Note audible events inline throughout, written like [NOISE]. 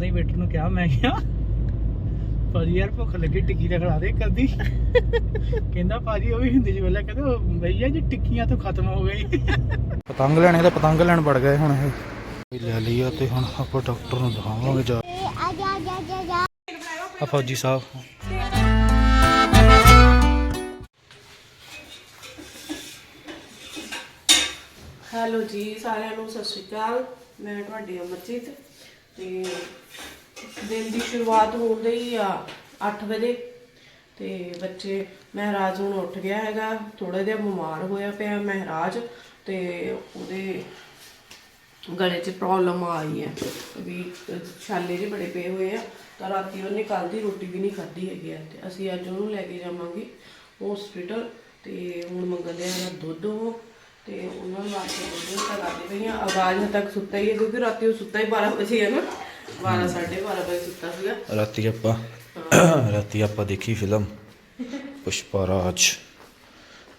ਉਦਾਂ ਹੀ ਵੇਟਰ ਨੂੰ ਕਿਹਾ ਮੈਂ ਕਿਹਾ ਭਾਜੀ ਯਾਰ ਭੁੱਖ ਲੱਗੀ ਟਿੱਕੀ ਤਾਂ ਖਿਲਾ ਦੇ ਕਦੀ ਕਹਿੰਦਾ ਭਾਜੀ ਉਹ ਵੀ ਹਿੰਦੀ ਚ ਬੋਲਿਆ ਕਹਿੰਦਾ ਉਹ ਭਈਆ ਜੀ ਟਿੱਕੀਆਂ ਤੋਂ ਖਤਮ ਹੋ ਗਈ ਪਤੰਗ ਲੈਣੇ ਤਾਂ ਪਤੰਗ ਲੈਣ ਵੜ ਗਏ ਹੁਣ ਇਹ। ਲੈ ਲਿਆ ਤੇ ਹੁਣ ਆਪਾਂ ਡਾਕਟਰ ਨੂੰ ਦਿਖਾਵਾਂਗੇ ਜਾ। ਆ ਫੌਜੀ ਸਾਹਿਬ। ਹੈਲੋ ਜੀ ਸਾਰਿਆਂ ਨੂੰ ਸਤਿ ਸ਼੍ਰੀ ਅਕਾਲ। ਮੈਂ ਤੁਹਾਡੀ ਅਮਰਜੀਤ। ਤੇ ਦਿਨ ਦੀ ਸ਼ੁਰੂਆਤ ਹੁੰਦੇ ਹੀ ਆ 8 ਵਜੇ ਤੇ ਬੱਚੇ ਮਹਾਰਾਜ ਹੁਣ ਉੱਠ ਗਿਆ ਹੈਗਾ ਥੋੜਾ ਜਿਹਾ ਬਿਮਾਰ ਹੋਇਆ ਪਿਆ ਮਹਾਰਾਜ ਤੇ ਉਹਦੇ ਗਲੇ 'ਚ ਪ੍ਰੋਬਲਮ ਆਈ ਹੈ ਵੀ ਛਾਲੇ ਜਿਹੇ ਬੜੇ ਪਏ ਹੋਏ ਆ, ਤਾਂ ਰਾਤੀ ਉਹਨੇ ਕੱਲ ਦੀ, ਰੋਟੀ ਵੀ ਨਹੀਂ ਖਾਧੀ ਹੈਗੀ ਹੈ ਤੇ ਅਸੀਂ ਅੱਜ ਉਹਨੂੰ ਲੈ ਕੇ ਜਾਵਾਂਗੇ ਹਸਪੀਟਲ ਤੇ ਹੁਣ ਮੰਗਦੇ ਆ ਦੁੱਧ ਉਹ। ਤੇ ਉਹਨਾਂ ਨੂੰ ਵਾਸਤੇ ਦੁੱਧ ਤਾਂ ਕਰਦੇ ਪਈਆਂ ਆਵਾਜ਼ ਹਜੇ ਤੱਕ ਸੁੱਤਾ ਹੀ ਹੈ ਕਿਉਂਕਿ ਰਾਤੀ ਉਹ ਸੁੱਤਾ ਹੀ 12 ਵਜੇ ਹੈ ਨਾ 12 12:30 ਵਜੇ ਸੁੱਤਾ ਸੀਗਾ। ਰਾਤੀ ਆਪਾਂ ਰਾਤੀ ਆਪਾਂ ਦੇਖੀ ਫਿਲਮ ਪੁਸ਼ਪਾ ਰਾਜ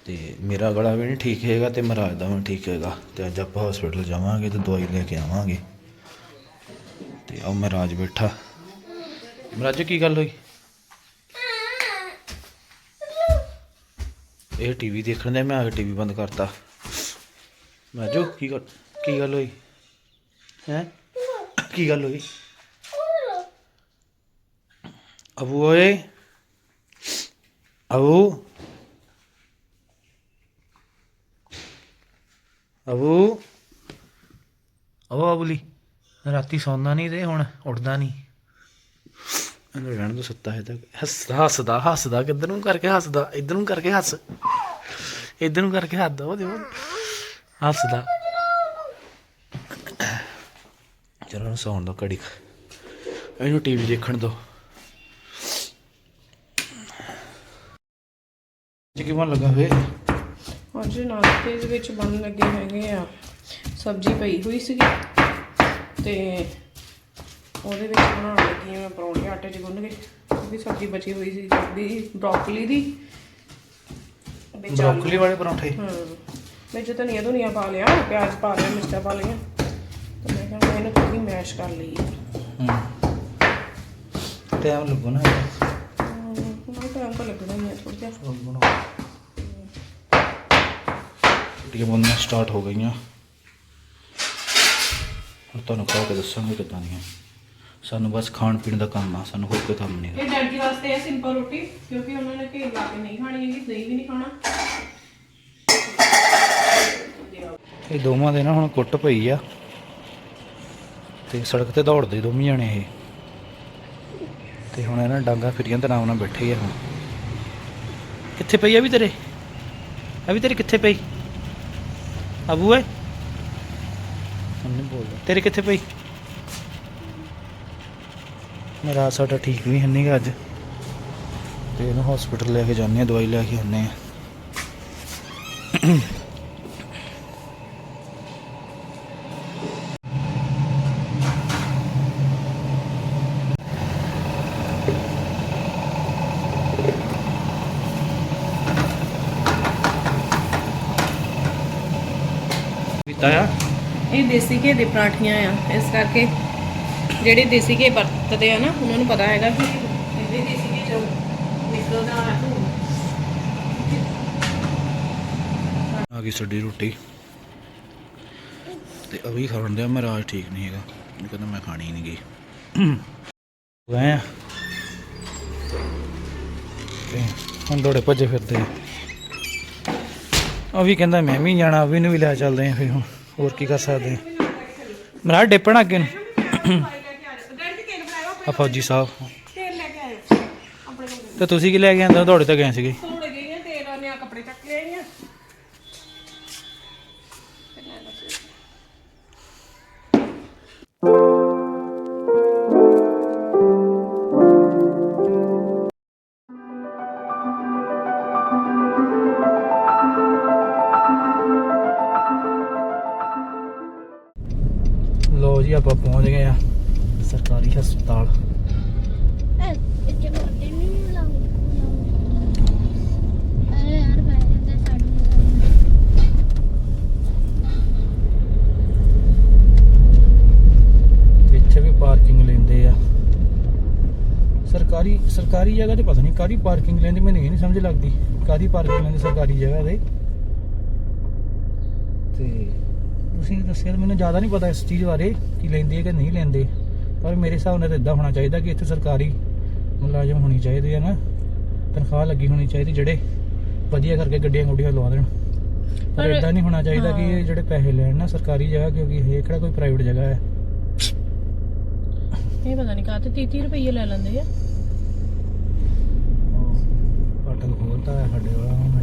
ਤੇ ਮੇਰਾ ਗਲਾ ਵੀ ਨਹੀਂ ਠੀਕ ਹੈਗਾ ਤੇ ਮਹਾਰਾਜ ਦਾ ਵੀ ਠੀਕ ਹੈਗਾ। ਤੇ ਅੱਜ ਆਪਾਂ ਹਸਪੀਟਲ ਜਾਵਾਂਗੇ ਤੇ ਦਵਾਈ ਲੈ ਕੇ ਆਵਾਂਗੇ। ਤੇ ਆ ਮਹਾਰਾਜ ਬੈਠਾ। ਮਹਾਰਾਜ ਕੀ ਗੱਲ ਹੋਈ? ਇਹ ਟੀਵੀ ਦੇਖਣ ਦੇ ਮੈਂ ਆ ਕੇ ਟੀਵੀ ਬੰਦ ਕਰਤਾ। ਮਹਾਰਾਜੋ ਕੀ ਗੱਲ ਕੀ ਗੱਲ ਹੋਈ ਹੈ ਕੀ ਗੱਲ ਹੋਈ ਅਬੂ ਓਏ ਅਬੂ ਅਬੂ ਅਬੂ ਅਬੂਲੀ ਰਾਤੀ ਸੌਂਦਾ ਨਹੀਂ ਤੇ ਹੁਣ ਉੱਠਦਾ ਨਹੀਂ ਇਹਨੂੰ ਰਹਿਣ ਤੋਂ ਸੁੱਤਾ ਹੈ ਤਾਂ ਹੱਸਦਾ ਹੱਸਦਾ ਹੱਸਦਾ ਕਿੱਧਰ ਨੂੰ ਕਰਕੇ ਹੱਸਦਾ ਇੱਧਰ ਨੂੰ ਕਰਕੇ ਹੱਸ ਇੱਧਰ ਨੂੰ ਕਰਕੇ ਹੱਸਦਾ ਉਹ ਦੇਖੋ ਹੱਸਦਾ ਚਲੋ ਨੂੰ ਸੌਣ ਦੋ ਘੜੀ। ਇਹਨੂੰ ਟੀਵੀ ਦੇਖਣ ਦੋ। ਜੀ ਕਿਵੇਂ ਲੱਗਾ ਵੇ? ਅੱਜ ਨਾਸ਼ਤੇ ਦੇ ਵਿੱਚ ਬਣਨ ਲੱਗੇ ਹੈਗੇ ਆ। ਸਬਜ਼ੀ ਪਈ ਹੋਈ ਸੀਗੀ। ਤੇ ਉਹਦੇ ਵਿੱਚ ਬਣਾਉਣ ਲੱਗੀ ਮੈਂ ਪਰੌਂਠੇ ਆਟੇ 'ਚ ਗੁੰਨ ਕੇ। ਕਿਉਂਕਿ ਸਬਜ਼ੀ ਬਚੀ ਹੋਈ ਸੀ। ਦੀ ਬ੍ਰੋਕਲੀ ਦੀ। ਬ੍ਰੋਕਲੀ ਵਾਲੇ ਪਰੌਂਠੇ? ਹਾਂ। ਵਿੱਚ ਧਨੀਆ ਧੁਨੀਆ ਪਾ ਲਿਆ ਪਿਆਜ਼ ਪਾ ਲਿਆ ਮਿਰਚਾਂ ਪਾ ਲਈਆਂ ਤੇ ਮੈਂ ਕਿਹਾ ਮੈਂ ਇਹਨੂੰ ਥੋੜੀ ਮੈਸ਼ ਕਰ ਲਈ ਹੂੰ। ਟਾਈਮ ਲੱਗੂ ਨਾ ਨਾ ਟਾਈਮ ਤਾਂ ਲੱਗਣਾ ਹੀ ਹੈ ਥੋੜਾ ਜਿਹਾ। ਟੀਆਂ ਬੰਨਾਂ ਸਟਾਰਟ ਹੋ ਗਈਆਂ। ਹੁਣ ਤੁਹਾਨੂੰ ਕਹਿ ਕੇ ਦੱਸਾਂਗੇ ਕਿੱਦਾਂ ਦੀਆਂ। ਸਾਨੂੰ ਬਸ ਖਾਣ ਪੀਣ ਦਾ ਕੰਮ ਆ ਸਾਨੂੰ ਹੋਰ ਕੋਈ ਕੰਮ ਨਹੀਂ ਇਹ ਡੈਡੀ ਵਾਸਤੇ ਹੈ ਸਿੰਪਲ ਰੋਟੀ ਕਿਉਂਕਿ ਉਹਨਾਂ ਨੇ ਘੇਰ ਲਾ ਕੇ ਨਹੀਂ ਖਾਣੀ ਹੈਗੀ ਦਹੀਂ ਵੀ ਨਹੀਂ ਖਾਣਾ। ਇਹ ਦੋਵਾਂ ਦੇ ਨਾ ਹੁਣ ਕੁੱਟ ਪਈ ਆ। ਤੇ ਸੜਕ ਤੇ ਦੌੜਦੇ ਦੋਵੇਂ ਜਾਣੇ ਇਹ। ਤੇ ਹੁਣ ਇਹਨਾਂ ਡਾਂਗਾ ਫਿਰੀਆਂ ਤੇ ਨਾਮ ਨਾਲ ਬੈਠੇ ਆ ਹੁਣ। ਕਿੱਥੇ ਪਈ ਆ ਵੀ ਤੇਰੇ? ਆ ਵੀ ਤੇਰੇ ਕਿੱਥੇ ਪਈ? ਅਬੂ ਏ? ਹਮਨੇ ਬੋਲਦਾ ਤੇਰੇ ਕਿੱਥੇ ਪਈ? ਮੇਰਾ ਸਾਡਾ ਠੀਕ ਨਹੀਂ ਹੰਨੀਗਾ ਅੱਜ। ਤੇ ਇਹਨੂੰ ਹਸਪੀਟਲ ਲੈ ਕੇ ਜਾਂਦੇ ਆ ਦਵਾਈ ਲੈ ਕੇ ਆਉਂਦੇ ਆ। ਪੀਤਾ ਆ। ਇਹ ਦੇਸੀ ਘੇ ਦੇ ਪਰਾਠੀਆਂ ਆ। ਇਸ ਕਰਕੇ ਜਿਹੜੇ ਦੇਸੀ ਘੇ ਵਰਤਦੇ ਆ ਨਾ ਉਹਨਾਂ ਨੂੰ ਪਤਾ ਹੈਗਾ ਕਿ ਇਹਦੇ ਦੇਸੀ ਘੇ ਚੋਂ ਨਿਕਲਦਾ ਹੈ ਧੂੰ ਆ ਗਈ ਸਾਡੀ ਰੋਟੀ। ਤੇ ਅਭੀ ਖਾਣ ਦਿਆ ਮਹਾਰਾਜ ਠੀਕ ਨਹੀਂ ਹੈਗਾ। ਉਹ ਕਹਿੰਦਾ ਮੈਂ ਖਾਣੀ ਨਹੀਂ ਗਈ। ਗਏ ਆ। ਤੇ ਹੁਣ ਦੌੜੇ ਭੱਜੇ ਫਿਰਦੇ ਆ। ਉਹ ਵੀ ਕਹਿੰਦਾ ਮੈਂ ਵੀ ਜਾਣਾ ਅਭੀ ਨੂੰ ਵੀ ਲੈ ਚੱਲਦੇ ਆ ਫਿਰ ਹੁਣ, ਹੋਰ ਕੀ ਕਰ ਸਕਦੇ ਆ ਮਹਾਰਾਜ ਡੇਪਣਾ ਅੱਗੇ ਨੂੰ। ਆ ਫੌਜੀ ਸਾਹਿਬ। ਤੇ ਤੁਸੀਂ ਕੀ ਲੈ ਕੇ ਆਂਦੇ ਤੁਹਾਡੇ ਤਾਂ ਗਏ ਸੀਗੇ। ਲੋ ਜੀ ਆਪਾਂ ਪਹੁੰਚ ਗਏ ਆ ਸਰਕਾਰੀ ਹਸਪਤਾਲ। ਇੱਥੇ ਵੀ ਪਾਰਕਿੰਗ ਲੈਂਦੇ ਆ। ਸਰਕਾਰੀ ਸਰਕਾਰੀ ਜਗ੍ਹਾ ਤੇ ਪਤਾ ਨਹੀਂ ਕਾਦੀ ਪਾਰਕਿੰਗ ਲੈਂਦੀ ਮੈਨੂੰ ਇਹ ਨਹੀਂ ਸਮਝ ਲੱਗਦੀ। ਕਾਦੀ ਪਾਰਕਿੰਗ ਲੈਂਦੀ ਸਰਕਾਰੀ ਜਗ੍ਹਾ ਤੇ? ਤੇ ਤੁਸੀਂ ਦੱਸਿਆ ਤਾਂ ਮੈਨੂੰ ਜ਼ਿਆਦਾ ਨਹੀਂ ਪਤਾ ਇਸ ਚੀਜ਼ ਬਾਰੇ ਕਿ ਲੈਂਦੇ ਆ ਕਿ ਨਹੀਂ ਲੈਂਦੇ। ਪਰ ਮੇਰੇ ਹਿਸਾਬ ਨਾਲ ਤਾਂ ਇਦਾਂ ਹੋਣਾ ਚਾਹੀਦਾ ਕਿ ਇੱਥੇ ਸਰਕਾਰੀ ਮੁਲਾਜ਼ਮ ਹੋਣੀ ਚਾਹੀਦੀ ਹੈ ਨਾ। ਤਨਖਾਹ ਲੱਗੀ ਹੋਣੀ ਚਾਹੀਦੀ ਜਿਹੜੇ ਵਧੀਆ ਕਰਕੇ ਗੱਡੀਆਂ ਗੁੱਡੀਆਂ ਲਵਾ ਦੇਣ। ਪਰ ਇਦਾਂ ਨਹੀਂ ਹੋਣਾ ਚਾਹੀਦਾ ਕਿ। ਇਹ ਜਿਹੜੇ ਪੈਸੇ ਲੈਣ ਨਾ ਸਰਕਾਰੀ ਜਗ੍ਹਾ ਕਿਉਂਕਿ ਇਹ ਕਿਹੜਾ ਕੋਈ ਪ੍ਰਾਈਵੇਟ ਜਗ੍ਹਾ ਹੈ। ਇਹ ਪਤਾ ਨਹੀਂ ਕਾਹਤੇ 30 30 ਰੁਪਏ ਲੈ ਲੈਂਦੇ ਆ। ਪਾਟਕ ਖੋਲਤਾ ਹੈ ਸਾਡੇ ਵਾਲਾ ਹੁਣ।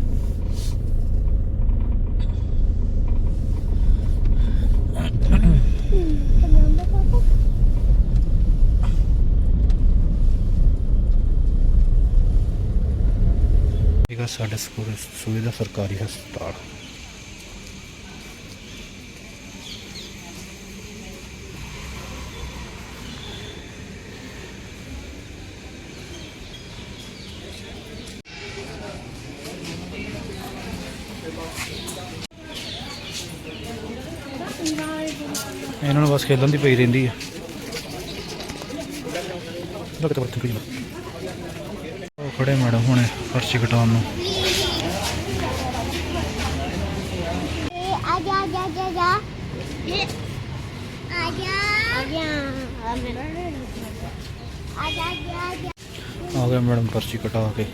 ਇਹ ਸਾਡੇ ਸਕੂਲ ਸੁਵਿਧਾ ਸਰਕਾਰੀ ਹਸਪਤਾਲ ਇਹਨਾਂ ਨੂੰ ਬਸ ਖੇਲਣ ਦੀ ਪਈ ਰਹਿੰਦੀ ਆ। ਲੱਗਦਾ ਵਰਤਨ ਕੋਈ ਉਹ ਖੜੇ ਮੈਡਮ ਹੁਣੇ ਪਰਚੀ ਕਟਾਉਣ ਨੂੰ। ਆ ਗਿਆ। ਮੈਡਮ ਪਰਚੀ ਕਟਾ ਕੇ।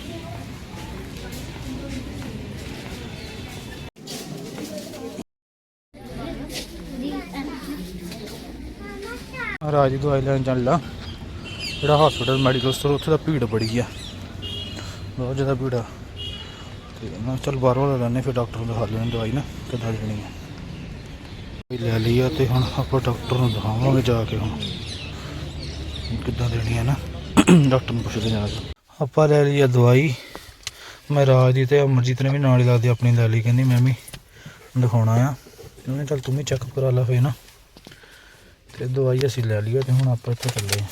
ਰਾਜ ਦੀ ਦਵਾਈ ਲੈਣ ਚੱਲ ਲਾ। ਜਿਹੜਾ ਹਸਪੀਟਲ ਮੈਡੀਕਲ ਸਟੋਰ ਉੱਥੇ ਦਾ ਭੀੜ ਬੜੀ ਆ। ਬਹੁਤ ਜ਼ਿਆਦਾ ਭੀੜ ਆ। ਤੇ ਮੈਂ ਚੱਲ ਬਾਹਰੋਂ ਲੈ ਲੈਣੇ ਫਿਰ ਡਾਕਟਰ ਨੂੰ ਦਿਖਾ ਲੈਣ ਦਵਾਈ ਨਾ, ਕਿੱਦਾਂ ਦੇਣੀ ਆ। ਦਵਾਈ ਲੈ ਲਈ ਆ ਤੇ ਹੁਣ ਆਪਾਂ ਡਾਕਟਰ ਨੂੰ ਦਿਖਾਵਾਂਗੇ ਜਾ ਕੇ ਹੁਣ। ਕਿੱਦਾਂ ਦੇਣੀ ਆ ਨਾ। ਡਾਕਟਰ ਨੂੰ ਪੁੱਛਦੇ ਜਾ ਕੇ। ਆਪਾਂ ਲੈ ਲਈ ਆ ਦਵਾਈ। ਮੈਂ ਰਾਜ ਦੀ ਤੇ ਅਮਰਜੀਤ ਨੇ ਵੀ ਨਾਲ ਹੀ ਲਾਦੀ ਆਪਣੀ ਲੈ ਲਈ। ਕਹਿੰਦੀ ਮੈਂ ਵੀ ਦਿਖਾਉਣਾ ਆ। ਉਹਨੇ ਚੱਲ ਤੂੰ ਵੀ ਚੈੱਕਅਪ ਕਰਾ ਲਾ ਫੇ ਨਾ। ਤੇ ਦਵਾਈ ਅਸੀਂ ਲੈ ਲਈ ਤੇ ਹੁਣ ਆਪਾਂ ਇੱਥੇ ਚੱਲੇ ਆ।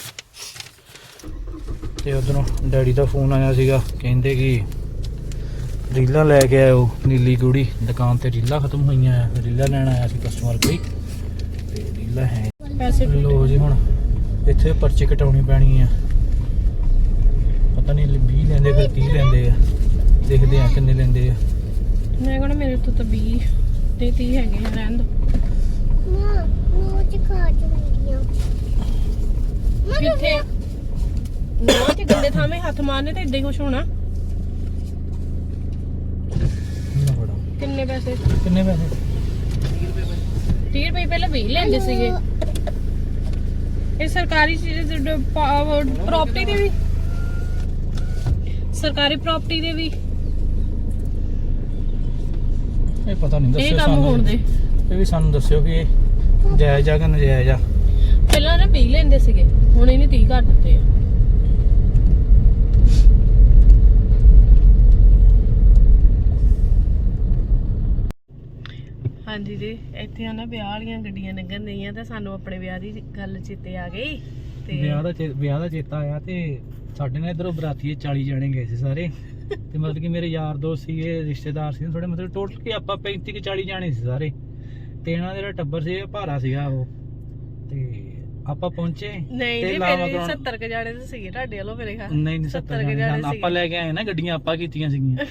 ਤੇ ਉਧਰੋਂ ਡੈਡੀ ਦਾ ਫੋਨ ਆਇਆ ਸੀਗਾ ਕਹਿੰਦੇ ਕਿ ਰੀਲਾਂ ਲੈ ਕੇ ਆਇਓ ਨੀਲੀ ਕੁੜੀ ਦੁਕਾਨ ਤੇ ਰੀਲਾਂ ਖਤਮ ਹੋਈਆਂ ਆ ਰੀਲਾਂ ਲੈਣ ਆਇਆ ਸੀ ਕਸਟਮਰ ਕੋਈ। ਤੇ ਰੀਲਾਂ ਹੈ ਪੈਸੇ ਲੋ ਜੀ ਹੁਣ ਇੱਥੇ ਪਰਚੀ ਕਟਾਉਣੀ ਪੈਣੀ ਆ। ਪਤਾ ਨਹੀਂ 20 ਲੈਂਦੇ ਫਿਰ 30 ਲੈਂਦੇ ਆ। ਦੇਖਦੇ ਆ ਕਿੰਨੇ ਲੈਂਦੇ ਆ। ਮੈਂ ਕਹਿੰਦਾ ਮੇਰੇ ਤੋਂ ਤਾਂ 20 ਤੇ 30 ਹੈਗੇ ਰਹਿਣ ਦੋ। ਮੰਮਾ ਨੋਚ ਖਾ ਚੁੰਗੀਆਂ ਕਿੱਥੇ? ਨੋਚ ਗੰਦੇ ਥਾਵੇਂ ਹੱਥ ਮਾਰਨੇ ਤਾਂ ਇਦਾਂ ਹੀ ਕੁਛ ਹੋਣਾ। ਨਾ ਫੜੋ ਕਿੰਨੇ ਪੈਸੇ? ਕਿੰਨੇ ਪੈਸੇ? 30 ਰੁਪਏ ਪਹਿਲਾਂ 20 ਲੈਂਦੇ ਸੀਗੇ। ਇਹ ਸਰਕਾਰੀ ਚੀਜ਼ ਪ੍ਰਾਪਰਟੀ ਦੇ ਵੀ। ਸਰਕਾਰੀ ਪ੍ਰਾਪਰਟੀ ਦੇ ਵੀ। ਇਹ ਪਤਾ ਨਹੀਂ ਦੱਸਿਓ ਇਹ ਕੰਮ ਹੋਣ ਦੇ। ਇਹ ਵੀ ਸਾਨੂੰ ਦੱਸਿਓ ਕਿ ਇਹ ਜਾਇਜ਼ ਆ ਕਿ ਨਜਾਇਜ਼ ਆ? ਪਹਿਲਾਂ ਨਾ 20 ਲੈਂਦੇ ਸੀਗੇ ਹੁਣ ਇਹਨੇ 30 ਕਰ ਦਿੱਤੇ ਆ। ਹਾਂਜੀ ਜੀ ਇੱਥੇ ਆ ਨਾ ਵਿਆਹ ਵਾਲੀਆਂ ਗੱਡੀਆਂ ਲੰਘਣ ਦਈਆਂ ਤੇ ਸਾਨੂੰ ਆਪਣੇ ਵਿਆਹ ਦੀ ਗੱਲ ਚੇਤੇ ਆ ਗਈ ਤੇ ਵਿਆਹ ਦਾ ਚੇ- ਵਿਆਹ ਦਾ ਚੇਤਾ ਆਇਆ ਤੇ ਸਾਡੇ ਨਾਲ ਇਧਰੋਂ ਬਰਾਤੀਏ 40 ਜਣੇ ਗਏ ਸੀ ਸਾਰੇ। ਤੇ ਮਤਲਬ ਕਿ ਮੇਰੇ ਯਾਰ ਦੋਸਤ ਸੀਗੇ ਰਿਸ਼ਤੇਦਾਰ ਸੀ ਥੋੜੇ ਮਤਲਬ ਟੋਟਲ ਕਿ ਆਪਾਂ 35 ਕਿ 40 ਜਾਣੇ ਸੀ ਸਾਰੇ। ਤੇ ਇਹਨਾਂ ਦਾ ਜਿਹੜਾ ਟੱਬਰ ਸੀ ਇਹ ਭਾਰਾ ਸੀਗਾ ਉਹ। ਤੇ ਆਪਾਂ ਪਹੁੰਚੇ ਨਹੀਂ ਜੀ ਲਾਵਾਂ ਮੇਰੇ ਕਰਾਉਣ- 70 ਕ ਜਾਣੇ ਤਾਂ ਸੀਗੇ ਤੁਹਾਡੇ ਵੱਲੋਂ ਮੇਰੇ ਖਿਆਲ ਨਹੀਂ ਨਹੀਂ 70 70 ਜਾਣੇ। ਜਾਣੇ ਸਨ। ਆਪਾਂ। ਲੈ ਕੇ ਆਏ ਨਾ ਗੱਡੀਆਂ ਆਪਾਂ ਕੀਤੀਆਂ ਸੀਗੀਆਂ।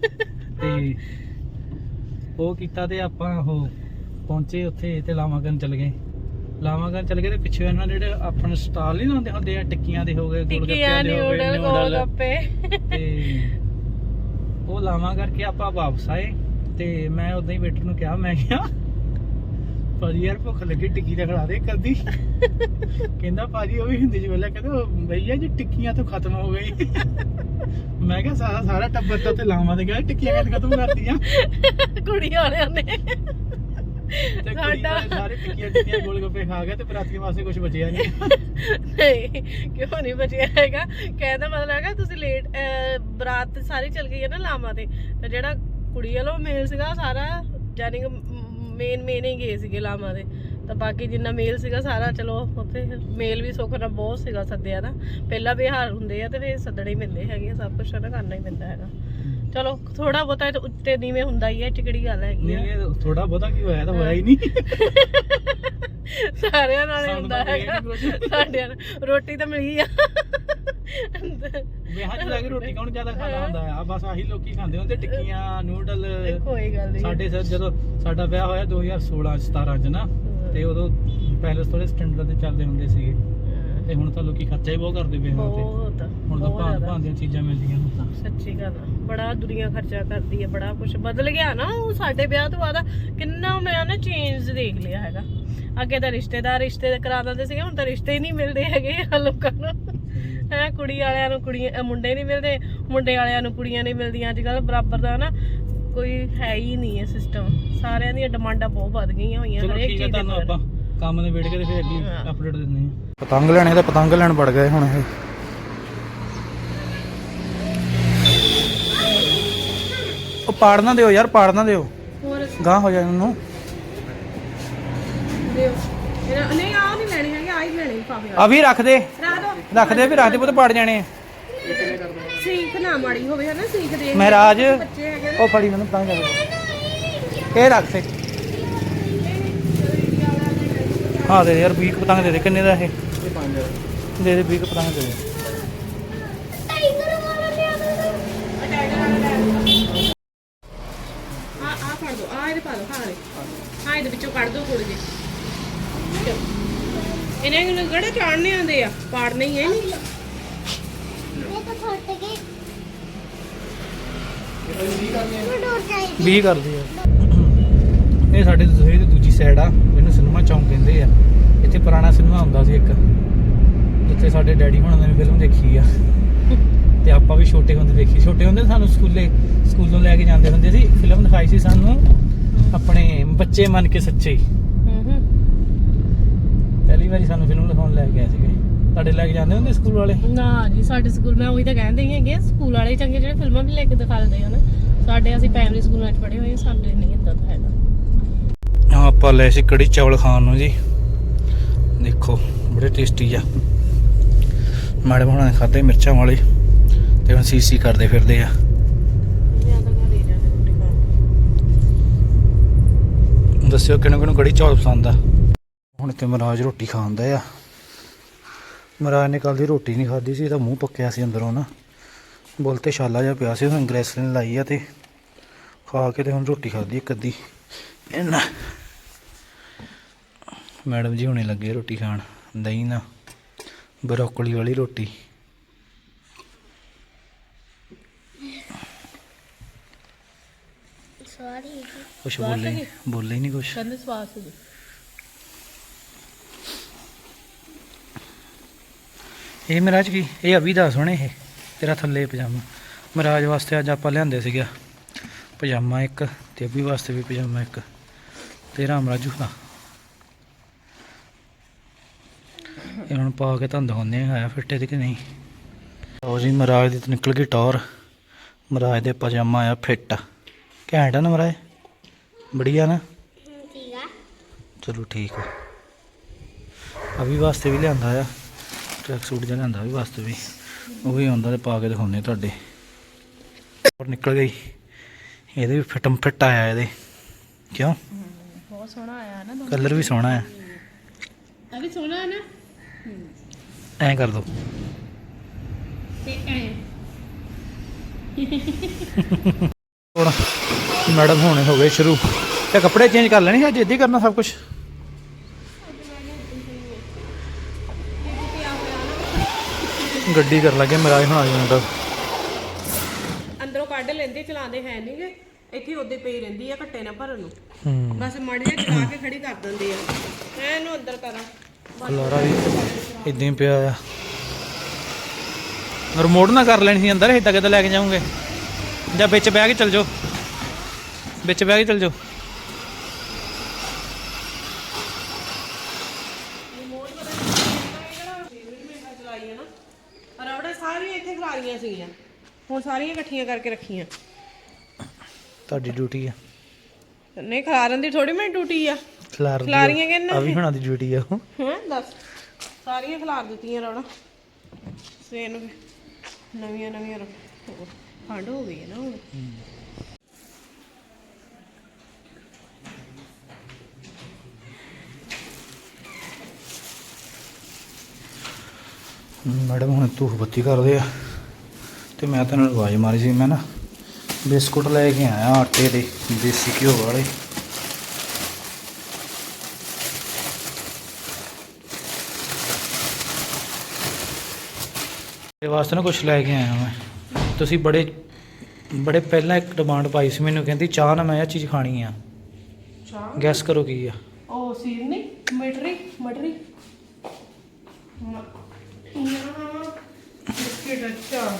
[LAUGHS] ਤੇ ਉਹ ਕੀਤਾ ਤੇ ਆਪਾਂ ਉਹ ਪਹੁੰਚੇ ਉੱਥੇ ਤੇ ਲਾਵਾਂ ਕਰਨ ਚੱਲ ਗਏ। ਲਾਵਾਂ ਕਰਨ ਚੱਲ ਗਏ ਤੇ ਪਿੱਛੇ ਇਹਨਾਂ ਜਿਹੜੇ ਆਪਣੇ ਸਟਾਲ ਨਹੀਂ ਲਾਉਂਦੇ ਹੁੰਦੇ ਆ ਟਿੱਕੀਆਂ ਦੇ ਹੋ ਗਏ ਟਿੱਕੀਆਂ ਦੇ ਹੋ ਗਏ ਨਿਊਡਲ ਗੋਲ ਗੱਪੇ। ਤੇ ਉਹ ਲਾਵਾਂ ਕਰਕੇ ਆਪਾਂ ਵਾਪਸ ਆਏ ਤੇ ਮੈਂ ਉਦਾਂ ਹੀ ਵੇਟਰ ਨੂੰ ਕਿਹਾ ਮੈਂ ਕਿਹਾ ਭਾਜੀ ਯਾਰ ਭੁੱਖ ਲੱਗੀ ਟਿੱਕੀ ਦਾ ਖੜਾ ਦੇ ਕਰਦੀ [LAUGHS] ਕਹਿੰਦਾ ਭਾਜੀ ਉਹ ਵੀ ਹਿੰਦੀ ਚ ਬੋਲਿਆ ਕਹਿੰਦਾ ਭਈਆ ਜੀ ਟਿੱਕੀਆਂ ਤਾਂ ਖਤਮ ਹੋ ਗਈ ਮੈਂ ਕਿਹਾ ਸਾਰਾ ਸਾਰਾ ਟੱਬਰ ਤਾਂ ਤੇ ਲਾਵਾਂ ਤੇ ਗਿਆ ਟਿੱਕੀਆਂ ਕਹਿੰਦੇ ਖਤਮ ਕਰਤੀਆਂ? ਕੁੜੀ ਵਾਲਿਆਂ ਨੇ। ਤੇ ਕੁੜੀ ਸਾਡਾ ਵਾਲੇ ਸਾਰੇ ਟਿੱਕੀਆਂ ਟਿੱਕੀਆਂ ਗੋਲ ਗੱਪੇ ਖਾ ਗਏ ਤੇ ਬਰਾਤੀਆਂ ਵਾਸਤੇ ਕੁਝ ਬਚਿਆ ਨਹੀਂ ਨਹੀਂ ਕਿਉਂ ਨਹੀਂ ਬਚਿਆ ਹੈਗਾ? ਕਹਿੰਦਾ ਮਤਲਬ ਹੈਗਾ ਤੁਸੀਂ ਲੇਟ ਬਰਾਤ ਤੇ ਸਾਰੀ ਚਲ ਗਈ ਹੈ ਨਾ ਲਾਵਾਂ ਤੇ ਤੇ ਜਿਹੜਾ ਕੁੜੀ ਵਾਲੋ ਮੇਲ ਸੀਗਾ ਸਾਰਾ ਜਾਨੀ ਕਿ ਮੇਨ ਮੇਨ ਹੀ ਗਏ ਸੀਗੇ ਲਾਵਾਂ ਦੇ। ਤਾਂ ਬਾਕੀ ਜਿੰਨਾ ਮੇਲ ਸੀਗਾ ਸਾਰਾ ਚਲੋ ਉੱਥੇ ਮੇਲ ਵੀ ਸੁੱਖ ਨਾਲ ਬਹੁਤ ਸੀਗਾ ਸੱਦਿਆ ਨਾ। ਪਹਿਲਾਂ ਵਿਹਾਰ ਹੁੰਦੇ ਆ ਤੇ ਫਿਰ ਸੱਦਣੇ ਹੀ ਪੈਂਦੇ ਹੈਗੇ ਆ, ਸਭ ਕੁਝ ਨਾ ਕਰਨਾ ਹੀ ਪੈਂਦਾ ਹੈਗਾ। ਚਲੋ ਥੋੜਾ ਬਹੁਤਾ ਇਹ ਉੱਤੇ ਨੀਵੇਂ ਹੁੰਦਾ ਹੀ ਹੈ ਇਹ 'ਚ ਕਿਹੜੀ ਗੱਲ ਹੈਗੀ ਆ। ਇਹ ਥੋੜਾ ਬਹੁਤਾ ਕੀ ਹੋਇਆ ਤਾਂ ਹੋਇਆ ਹੀ ਨਹੀਂ। ਸਾਰਿਆਂ ਨਾਲ ਹੀ ਸਾਨੂੰ ਹੁੰਦਾ ਤਾਂ ਹੈਗਾ। ਨਹੀਂ ਕੁਛ। ਸਾਡਿਆਂ ਨੂੰ ਰੋਟੀ ਤਾਂ ਮਿਲੀ ਆ। ਵਿਆਹ 'ਚ ਜਾ ਕੇ ਰੋਟੀ ਕੌਣ ਜ਼ਿਆਦਾ ਖਾਂਦਾ ਹੁੰਦਾ ਆ? ਬਸ ਆਹੀ ਲੋਕੀ ਖਾਂਦੇ ਹੁੰਦੇ ਟਿੱਕੀਆਂ ਨੂਡਲ ਕੋਈ ਗੱਲ ਨਹੀਂ ਸਾਡੇ ਸਰ ਜਦੋਂ ਸਾਡਾ ਵਿਆਹ ਹੋਇਆ 2016 17 ਚ ਨਾ ਤੇ ਉਦੋਂ ਪੈਲਸ ਥੋੜੇ ਸਟੈਂਡਰਡ ਤੇ ਚੱਲਦੇ ਹੁੰਦੇ ਸੀਗੇ। ਤੇ ਹੁਣ ਤਾਂ ਲੋਕੀ ਖਰਚਾ ਹੀ ਬਹੁਤ ਕਰਦੇ ਪਏ ਹੁਣ ਤੇ ਹੁਣ ਤਾਂ। ਭਾਂਤ ਦੀਆਂ ਚੀਜ਼ਾਂ ਮਿਲਦੀਆਂ ਹੁਣ ਤਾਂ। ਸੱਚੀ ਗੱਲ ਆ। ਬੜਾ ਦੁਨੀਆ ਖਰਚਾ ਕਰਦੀ ਹੈ ਬੜਾ ਕੁਝ ਬਦਲ ਗਿਆ ਨਾ ਉਹ ਸਾਡੇ ਵਿਆਹ ਤੋਂ ਬਾਅਦ। ਕਿੰਨਾ ਮੈਂ ਨਾ ਚੇਂਜ ਦੇਖ ਲਿਆ ਹੈਗਾ। ਅੱਗੇ ਤਾਂ ਰਿਸ਼ਤੇਦਾਰ ਰਿਸ਼ਤੇ ਕਰਾ ਦਿੰਦੇ ਸੀਗੇ ਹੁਣ ਤਾਂ ਰਿਸ਼ਤੇ ਹੀ ਨਹੀਂ ਮਿਲਦੇ ਹੈਗੇ ਲੋਕਾਂ ਨੂੰ। ਹੈ ਕੁੜੀ ਵਾਲਿਆਂ ਨੂੰ ਕੁੜੀਆਂ ਮੁੰਡੇ ਨਹੀਂ ਮਿਲਦੇ ਮੁੰਡੇ ਵਾਲਿਆਂ ਨੂੰ ਕੁੜੀਆਂ ਨਹੀਂ ਮਿਲਦੀਆਂ। ਅੱਜ ਕੱਲ ਬਰਾਬਰ ਦਾ ਨਾ ਕੋਈ ਹੈ ਹੀ ਨਹੀਂ ਹੈ ਸਿਸਟਮ ਸਾਰਿਆਂ ਦੀਆਂ ਡਿਮਾਂਡਾਂ ਬਹੁਤ ਵੱਧ ਗਈਆਂ ਹੋਈਆਂ ਚਲੋ ਹਰੇਕ ਠੀਕ ਹੈ ਚੀਜ਼ ਦੇ ਤੁਹਾਨੂੰ। ਆਪਾਂ ਕੰਮ ਦੇ ਵੇੜ ਕੇ ਤੇ ਫਿਰ ਅੱਗੇ ਹਾਂ। ਅਪਡੇਟ ਦਿੰਦੇ ਹਾਂ। ਪਤੰਗ ਲੈਣੇ ਤਾਂ ਪਤੰਗ ਲੈਣ ਵੜ ਗਏ ਹੁਣ ਇਹ। ਉਹ ਪਾੜ ਨਾ ਦਿਓ ਯਾਰ ਪਾੜ ਨਾ ਦਿਓ। ਗਾਂ ਹੋ ਜਾ ਇਹਨੂੰ। ਦਿਓ। ਇਹਨਾਂ- ਨਹੀਂ ਆ ਨਹੀਂ ਲੈਣੀ ਹੈਗੀ ਆ ਹੀ ਲੈਣੀ ਪਾਵੇ ਆ ਵੀ ਰੱਖ ਦੇ। ਰੱਖ ਦੋ ਰੱਖ ਦੇ ਵੀ ਰੱਖ ਦੇ ਪੁੱਤ ਪਾੜ ਜਾਣੇ ਆ। ਸੀਖ ਨਾ ਮਾੜੀ ਹੋਵੇ ਹਨਾ? ਸੀਖ ਦੇ ਮਹਾਰਾਜ ਬੱਚੇ ਹੈਗੇ ਨਾ। ਉਹ ਫੜੀ ਮੈਨੂੰ ਪਤੰਗ ਦੇ ਇਹ ਰੱਖ ਦੇ। ਹਾਂ ਦੇ ਯਾਰ 20 ਕੁ ਪਤੰਗ ਦੇ ਦੇ ਕਿੰਨੇ ਦਾ ਇਹ? ਦੇ ਦੇ 20 ਕੁ ਪਤੰਗ ਦੇ ਦੇ। ਆ ਆ ਫੜ ਦੋ ਆ ਇਹਦੇ ਪਾ ਦੋ ਹਾਂ ਹਾਂ ਇਹਦੇ ਵਿੱਚੋਂ ਕੱਢ ਦੋ ਥੋੜੇ ਜਿਹੇ। ਇਹਨਾਂ ਨੂੰ ਕਿਹੜੇ ਚਾੜਨੇ ਆਉਂਦੇ ਆ? ਪਾੜਨੇ ਹੀ ਐ ਨਹੀਂ ਇਹ ਤਾਂ ਡੋਰ ਚਾਹੀਦੀ 20 ਕਰਦੇ ਆ। ਇਹ ਸਾਡੇ ਦਸੂਹੇ ਦੀ ਦੂਜੀ ਸਾਈਡ ਆ। ਇਹਨੂੰ ਸਿਨੇਮਾ ਚੌਂਕ ਕਹਿੰਦੇ ਆ। ਇੱਥੇ ਪੁਰਾਣਾ ਸਿਨੇਮਾ ਹੁੰਦਾ ਸੀ ਇੱਕ। ਜਿੱਥੇ ਸਾਡੇ ਡੈਡੀ ਹੁਣਾਂ ਨੇ ਫਿਲਮ ਦੇਖੀ ਆ। ਤੇ ਆਪਾਂ ਵੀ ਛੋਟੇ ਹੁੰਦੇ ਦੇਖੀ। ਛੋਟੇ ਹੁੰਦੇ ਸਾਨੂੰ ਸਕੂਲੇ ਸਕੂਲੋਂ ਲੈ ਕੇ ਜਾਂਦੇ ਹੁੰਦੇ ਸੀ। ਫਿਲਮ ਦਿਖਾਈ ਸੀ ਸਾਨੂੰ ਆਪਣੇ ਬੱਚੇ ਮੰਨ ਕੇ ਸੱਚੇ। ਹੂੰ ਹੂੰ ਪਹਿਲੀ ਵਾਰੀ ਸਾਨੂੰ ਫਿਲਮ ਦਿਖਾਉਣ ਲੈ ਕੇ ਗਏ ਸੀਗੇ। ਤੁਹਾਡੇ ਲੈ ਕੇ ਜਾਂਦੇ ਹੁੰਦੇ ਸਕੂਲ ਵਾਲੇ? ਨਾ ਜੀ ਸਾਡੇ ਸਕੂਲ ਮੈਂ ਉਹੀ ਤਾਂ ਕਹਿੰਦੇ ਹੀ ਹੈਗੇ ਆ, ਸਕੂਲ ਵਾਲੇ ਹੀ ਚੰਗੇ ਜਿਹੜੇ ਫਿਲਮਾਂ ਵੀ ਲੈ ਕੇ ਦਿਖਾਉਂਦੇ ਹਨ ਸਾਡੇ ਅਸੀਂ ਪ੍ਰਾਇਮਰੀ ਸਕੂਲਾਂ 'ਚ ਪੜ੍ਹੇ ਹੋਏ ਹਾਂ, ਸਾਡੇ ਨਹੀਂ ਇਦਾਂ ਦਾ ਹੈਗਾ। ਹਾਂ ਆਪਾਂ ਲੈ ਸੀ ਕੜੀ ਚਾਵਲ ਖਾਣ ਨੂੰ ਜੀ। ਦੇਖੋ ਬੜੇ ਟੇਸਟੀ ਆ। ਮੈਡਮ ਹੁਣਾਂ ਨੇ ਖਾਦੇ ਮਿਰਚਾਂ ਵਾਲੇ ਤੇ ਹੁਣ ਸੀਸੀ ਕਰਦੇ ਫਿਰਦੇ ਆ। ਦੱਸਿਓ ਕਿਹਨੂੰ ਕਿਹਨੂੰ ਕੜੀ ਚਾਵਲ ਪਸੰਦ ਆ। ਹੁਣ ਤੇ ਮਹਾਰਾਜ ਰੋਟੀ ਖਾਂਦਾ ਆ। ਮਹਾਰਾਜ ਨੇ ਕੱਲ ਦੀ ਰੋਟੀ ਨਹੀਂ ਖਾਧੀ ਸੀ ਇਹਦਾ ਮੂੰਹ ਪੱਕਿਆ ਸੀ ਅੰਦਰੋਂ ਨਾ। ਬੋਲ ਤੇ ਛਾਲਾ ਜਿਹਾ ਪਿਆ ਸੀ ਹੁਣ ਗ੍ਰੈਸਲਿਨ ਲਾਈ ਆ ਤੇ ਖਾ ਕੇ ਤੇ ਹੁਣ ਰੋਟੀ ਖਾਧੀ ਇੱਕ ਅੱਧੀ। ਇਹਨਾਂ ਮੈਡਮ ਜੀ ਹੁਣੇ ਲੱਗੇ ਰੋਟੀ ਖਾਣ ਦਹੀਂ ਨਾ ਬਰੋਕਲੀ ਵਾਲੀ ਰੋਟੀ। ਸੌਰੀ ਕੁਛ ਬੋਲੇ ਬੋਲੇ ਹੀ ਨਹੀਂ ਕੁਛ। ਕਹਿੰਦੇ ਸਵਾਦ ਸੀ। ਇਹ ਮਹਾਰਾਜ ਕੀ? ਇਹ ਅਭੀ ਦਾ ਸੋਹਣੇ ਇਹ ਤੇਰਾ ਥੱਲੇ ਪਜਾਮਾ। ਮਹਾਰਾਜ ਵਾਸਤੇ ਅੱਜ ਆਪਾਂ ਲਿਆਂਦੇ ਸੀਗਾ ਪਜਾਮਾ ਇੱਕ ਤੇ ਅਭੀ ਵਾਸਤੇ ਵੀ ਪਜਾਮਾ ਇੱਕ। ਤੇ ਰਾਮ ਰਾਜੂ ਦਾ। ਇਹ ਹੁਣ ਪਾ ਕੇ ਤੁਹਾਨੂੰ ਦਿਖਾਉਂਦੇ ਆ ਆਇਆ ਫਿੱਟੇ ਤੇ ਕਿ ਨਹੀਂ? ਉਹ ਜੀ ਮਹਾਰਾਜ ਦੀ ਨਿਕਲ ਗਈ ਟੌਰ। ਮਹਾਰਾਜ ਦੇ ਪਜਾਮਾ ਆਇਆ ਫਿੱਟ। ਘੈਂਟ ਆ ਨਾ ਮਹਾਰਾਜ? ਬੜੀਆ ਨਾ? ਠੀਕ ਆ। ਚਲੋ ਠੀਕ ਆ। ਅਭੀ ਵਾਸਤੇ ਵੀ ਲਿਆਂਦਾ ਆ। ਟਰੈਕ ਸੂਟ ਜਿਹਾ ਲਿਆਂਦਾ ਵੀ ਵਾਸਤੇ ਵੀ। ਉਹ ਵੀ ਆਉਂਦਾ ਤੇ ਪਾ ਕੇ ਦਿਖਾਉਂਦੇ ਤੁਹਾਡੇ। ਪਰ ਨਿਕਲ ਗਈ। ਇਹਦੇ ਵੀ ਫਿਟਮ ਫਿੱਟ ਆਇਆ ਇਹਦੇ। ਕਿਉਂ? ਬਹੁਤ ਸੋਹਣਾ ਆਇਆ ਨਾ ਕਲਰ ਵੀ ਸੋਹਣਾ ਹੈ ਆ ਵੀ ਸੋਹਣਾ ਹੈ ਨਾ? ਐਂ ਕਰ ਦੋ। ਤੇ ਐ। ਹੁਣ ਮੈਡਮ ਹੋਣੇ ਹੋ ਗਏ ਸ਼ੁਰੂ। ਤੇ ਕੱਪੜੇ ਚੇਂਜ ਕਰ ਲੈਣੇ ਅੱਜ? ਇੱਦਾਂ ਕਰਨਾ ਸਭ ਕੁਝ ਗੱਡੀ ਕਰ ਲੱਗੇ ਮੇਰਾ ਹੁਣ ਆ ਜਾਂਦਾ ਅੰਦਰੋਂ ਕੱਢ ਲੈਂਦੇ ਚਲਾਉਂਦੇ ਹੈ ਨਹੀਂਗੇ ਇੱਥੇ ਉਹਦੇ ਪਈ ਰਹਿੰਦੀ ਆ ਘੱਟੇ ਨਾ ਭਰਨ ਨੂੰ। ਬਸ ਮਾੜੀ ਜਿਹੀ ਚਲਾ ਕੇ ਖੜੀ ਕਰ ਦਿੰਦੇ ਆ। ਮੈਂ ਇਹਨੂੰ ਅੰਦਰ ਕਰਾਂ। ਖਲਾਰਾ ਵੀ ਇਦਾਂ ਹੀ ਪਿਆ ਆ। ਰਿਮੋਟ ਨਾ ਕਰ ਲੈਣੀ ਸੀ ਅੰਦਰ ਏਦਾਂ ਕਿੱਦਾਂ ਲੈ ਕੇ ਜਾਓਗੇ ਜਾਂ ਵਿੱਚ ਬਹਿ ਕੇ ਚੱਲ ਜਾਓ। ਵਿੱਚ ਬਹਿ ਕੇ ਚੱਲ ਜਾਓ ਰਿਮੋਟ ਪਤਾ ਨਹੀਂ ਕਿਹੜਾ ਮਿੰਟਾਂ ਚਲਾਈ ਹੈ ਨਾ ਪਰ ਉਹਦੇ ਸਾਰੀਆਂ ਇੱਥੇ ਖਲਾਰੀਆਂ ਸੀਗੀਆਂ ਹੁਣ ਸਾਰੀਆਂ ਇਕੱਠੀਆਂ ਕਰਕੇ ਰੱਖੀਆਂ। ਤੁਹਾਡੀ ਡਿਊਟੀ ਆ। ਨਹੀਂ ਖਲਾਰਨ ਦੀ ਥੋੜੀ ਮੈਂ ਡਿਊਟੀ ਆ। ਖਲਾਰ ਖਿਲਾਰੀਆਂ ਕਿਹਨਾਂ ਆ ਵੀ ਹੁਣਾਂ ਦੀ ਡਿਊਟੀ ਆ ਉਹ। ਹਾਂ ਦੱਸ। ਸਾਰੀਆਂ ਖਿਲਾਰ ਦਿੱਤੀਆਂ ਰੌਣਾ। ਸਵੇਰ ਨੂੰ ਨਵੀਆਂ ਨਵੀਆਂ ਰੱਖ ਠੰਡ ਹੋ ਗਈ ਹੈ ਨਾ ਹੁਣ। ਮੈਡਮ ਹੁਣ ਧੂਫ ਬੱਤੀ ਕਰਦੇ ਆ। ਤੇ ਮੈਂ ਤਾਂ ਇਹਨਾਂ ਨੂੰ ਆਵਾਜ਼ ਮਾਰੀ ਸੀ ਮੈਂ ਨਾ ਬਿਸਕੁਟ ਲੈ ਕੇ ਆਇਆ ਆਟੇ ਦੇ ਦੇਸੀ ਘਿਓ ਵਾਲੇ। ਇਹ ਵਾਸਤੇ ਨਾ ਕੁਝ ਲੈ ਕੇ ਆਇਆ ਮੈਂ। ਤੁਸੀਂ ਬੜੇ ਬੜੇ ਪਹਿਲਾਂ ਇੱਕ ਡਿਮਾਂਡ ਪਾਈ ਸੀ ਮੈਨੂੰ ਕਹਿੰਦੀ ਚਾਹ ਨਾ ਮੈਂ ਇਹ ਚੀਜ਼ ਖਾਣੀ ਆ। ਚਾਹ? ਗੈਸ ਕਰੋ ਕੀ ਆ। ਉਹ ਸੀਰ ਨਹੀਂ ਮਟਰੀ? ਮਟਰੀ? ਨਾ। ਬਿਸਕਿਟ ਅੱਛਾ।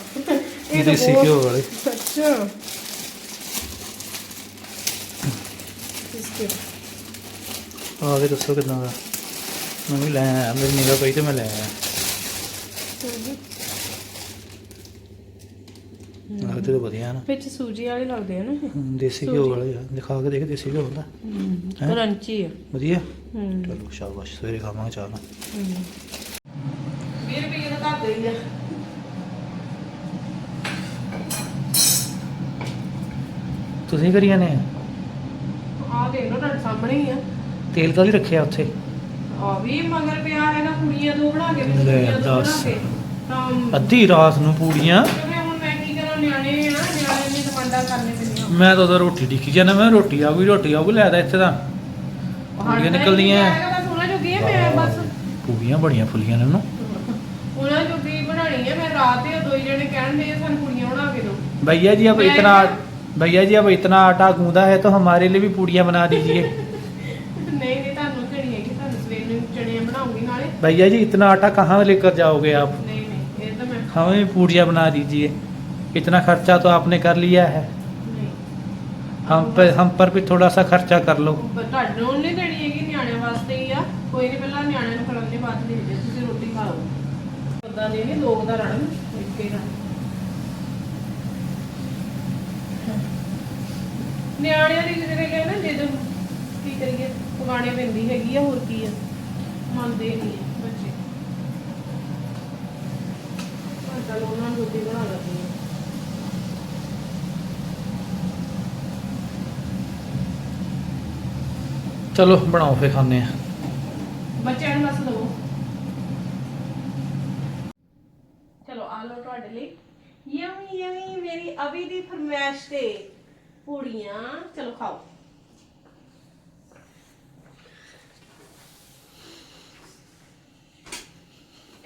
ਇਹ ਦੇਸੀ ਘਿਓ ਵਾਲੇ। ਅੱਛਾ। ਬਿਸਕਿਟ ਆ ਕੇ ਦੱਸੋ ਕਿਦਾਂ ਦਾ। ਮੈਂ ਵੀ ਲੈ ਆਇਆ ਮੇਰੀ ਨਿਗਾਹ ਪਈ ਤੇ ਮੈਂ ਲੈ ਆਇਆ। ਆਹ ਤੇ ਵਧੀਆ ਨਾ। ਵਿੱਚ ਸੂਜੀ ਵਾਲੇ ਲੱਗਦੇ ਆ ਨਾ ਹਮ, ਦੇਸੀ ਘਿਓ ਵਾਲੇ ਆ। ਦਿਖਾ ਕੇ ਦੇਖ ਦੇਸੀ ਘਿਓ ਹੁੰਦਾ। ਹੈਂ? ਕਰੰਚੀ ਆ। ਵਧੀਆ? ਚਲੋ ਸ਼ਾਬਾਸ਼ ਸਵੇਰੇ ਖਾਵਾਂਗੇ ਚਾਹ ਨਾਲ 20 ਰੁਪਏ ਦਾ ਘਰ ਦੇ ਹੀ ਆ। ਤੁਸੀਂ ਕਰੀਆਂ ਨੇ? ਆ ਦੇਖ ਲਓ ਤੁਹਾਡੇ ਰੱਖਿਆ ਉੱਥੇ? ਅੱਧੀ ਰਾਤ ਨੂੰ ਪੂੜੀਆਂ। ਮੈਂ ਕੀ ਤਾਂ ਉਦੋਂ ਰੋਟੀ ਡਿੱਕੀ ਜਾਂਦਾ ਮੈਂ ਰੋਟੀ ਆਊਗੀ ਰੋਟੀ ਆਊਗੀ ਲੈ ਦਾ ਇੱਥੇ ਤਾਂ। ਪੂੜੀਆਂ ਨਿਕਲਦੀਆਂ। ਮੈਂ ਸੋਹਣਾ ਜੋਗੀ ਆ ਮੈਂ ਬਸ। ਪੂੜੀਆਂ ਬੜੀਆਂ ਫੁੱਲੀਆਂ ਨੇ ਉਹਨੂੰ। ਉਹਨਾਂ ਜੋਗੀ ਬਣਾਣੀ ਆ ਮੈਂ ਰਾਤ ਦੇ ਦੋ ਜਣੇ ਕਹਿਣ ਸਾਨੂੰ ਕੁੜੀਆਂ ਬਣਾ ਕੇ ਦਿਓ। ਭਈਆ ਜੀ ਆਪ ਇਤਨਾ भैया जी अब इतना आटा गूंदा है तो हमारे लिए भी पूड़ियाँ बना दीजिए ਨਹੀਂ ਨਹੀਂ ਤੁਹਾਨੂੰ ਦੇਣੀ ਹੈ ਕਿ ਤੁਹਾਨੂੰ ਸਵੇਰ ਨੂੰ ਚਣੇ ਬਣਾਉਂਗੀ ਨਾਲੇ भैया जी इतना आटा कहाँ लेकर जाओगे आप ਨਹੀਂ ਨਹੀਂ ਇਹ ਤਾਂ ਮੈਂ हमें भी पूड़ियाँ बना दीजिए इतना खर्चा तो आपने कर लिया है ਨਹੀਂ हम पर हम पर भी थोड़ा सा खर्चा कर लो ਬ- ਤੁਹਾਨੂੰ ਨਹੀਂ ਦੇਣੀ ਹੈਗੀ ਨਿਆਣਿਆਂ ਵਾਸਤੇ ਹੀ ਆ ਕੋਈ ਨਹੀਂ ਪਹਿਲਾਂ ਨਿਆਣਿਆਂ ਨੂੰ ਖੜਨ ਦੇ ਬਾਅਦ ਦੇ ਦਿਓ ਤੁਸੀਂ ਰੋਟੀ ਖਾ ਲਓ ਉਦਾਂ ਦੇ ਨਹੀਂ ਲੋਕ ਦਾ ਰਣ ਇੱਕੇ ਦਾ ਨਿਆਣਿਆਂ ਦੀ ਕਿਸੇ ਨੇ ਕਹਿੰਦਾ ਜਿੱਦ ਕੀ ਕਰੀਏ ਪਵਾਣੇ ਪੈਂਦੀ ਹੈਗੀ ਆ ਹੋਰ ਕੀ ਆ? ਮੰਨਦੇ ਨਹੀਂ ਬੱਚੇ। ਚਲੋ ਬਣਾਓ ਫੇ ਖਾਣੇ ਆ। ਬੱਚਿਆਂ ਨੂੰ ਬਸ ਲਵੋ ਚਲੋ ਆ ਲਓ ਯਮੀ ਯਮੀ ਮੇਰੀ ਅਭੀ ਦੀ ਫਰਮਾਇਸ਼ ਤੇ। ਪੂੜੀਆਂ, ਚਲੋ ਖਾਓ।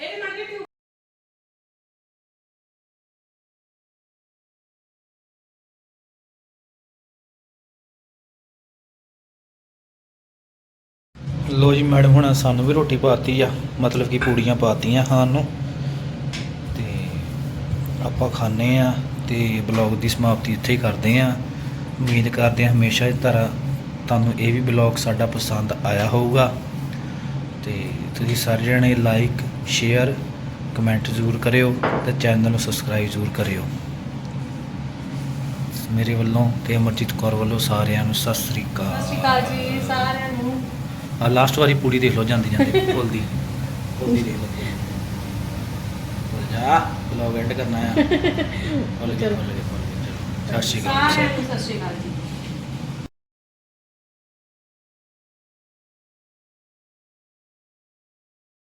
ਇਹ ਨਾ ਕਿ ਲੋ ਜੀ ਮੈਡਮ ਹੁਣ ਸਾਨੂੰ ਵੀ ਰੋਟੀ ਪਾਤੀ ਆ, ਮਤਲਬ ਕਿ ਪੂੜੀਆਂ ਪਾਤੀਆਂ ਖਾਣ ਨੂੰ। ਤੇ ਆਪਾਂ ਖਾਣੇ ਆ ਤੇ ਬਲੌਗ ਦੀ ਸਮਾਪਤੀ ਇੱਥੇ ਹੀ ਕਰਦੇ ਆ। ਉਮੀਦ ਕਰਦੇ ਆ ਹਮੇਸ਼ਾ ਇਸ ਤਰ੍ਹਾਂ ਤੁਹਾਨੂੰ ਇਹ ਵੀ ਬਲੌਗ ਸਾਡਾ ਪਸੰਦ ਆਇਆ ਹੋਊਗਾ। ਤੇ ਤੁਸੀਂ ਸਾਰੇ ਜਣੇ ਲਾਈਕ ਸ਼ੇਅਰ ਕਮੈਂਟ ਜ਼ਰੂਰ ਕਰਿਓ ਤੇ ਚੈਨਲ ਨੂੰ ਸਬਸਕ੍ਰਾਈਬ ਜ਼ਰੂਰ ਕਰਿਓ। ਮੇਰੇ ਵੱਲੋਂ ਤੇ ਅਮਰਜੀਤ ਕੌਰ ਵੱਲੋਂ ਸਾਰਿਆਂ ਨੂੰ ਸਤਿ ਸ੍ਰੀ ਸਤਿ ਅਕਾਲ ਸ਼੍ਰੀ ਅਕਾਲ ਜੀ ਸਾਰਿਆਂ ਨੂੰ। ਆ ਲਾਸਟ ਵਾਰੀ ਪੂੜੀ ਦੇਖ ਲਓ ਜਾਂਦੀ ਜਾਂਦੀ [LAUGHS] ਫੁੱਲਦੀ ਫੁੱਲਦੀ ਦੇਖ ਲਓ ਜਾ ਬਲੌਗ ਐਂਡ ਕਰਨਾ ਆ। [LAUGHS] ਫੁੱਲ ਗਿਆ ਫੁੱਲ ਗਿਆ ਸਤਿ ਸ਼੍ਰੀ ਅਕਾਲ ਸਾਰਿਆਂ ਨੂੰ ਸਤਿ ਸ਼੍ਰੀ ਅਕਾਲ ਜੀ।